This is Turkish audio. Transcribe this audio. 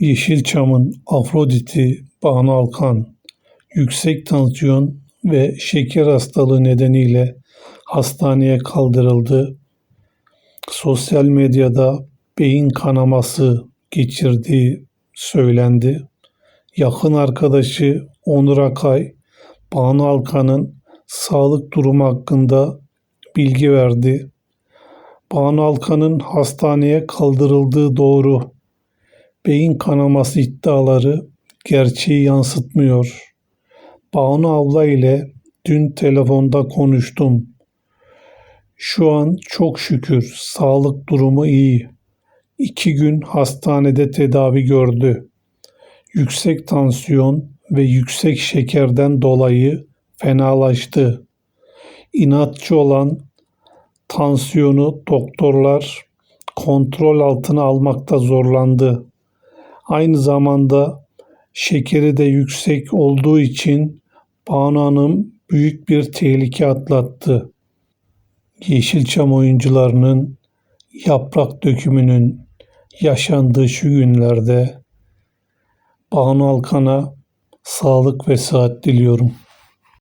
Yeşilçam'ın Afrodit'i Banu Alkan, yüksek tansiyon ve şeker hastalığı nedeniyle hastaneye kaldırıldı. Sosyal medyada beyin kanaması geçirdiği söylendi. Yakın arkadaşı Onur Akay, Banu Alkan'ın sağlık durumu hakkında bilgi verdi. Banu Alkan'ın hastaneye kaldırıldığı doğru. Beyin kanaması iddiaları gerçeği yansıtmıyor. Banu abla ile dün telefonda konuştum. Şu an çok şükür sağlık durumu iyi. İki gün hastanede tedavi gördü. Yüksek tansiyon ve yüksek şekerden dolayı fenalaştı. İnatçı olan tansiyonu doktorlar kontrol altına almakta zorlandı. Aynı zamanda şekeri de yüksek olduğu için Banu Hanım büyük bir tehlike atlattı. Yeşilçam oyuncularının yaprak dökümünün yaşandığı şu günlerde Banu Alkan'a sağlık ve sıhhat diliyorum.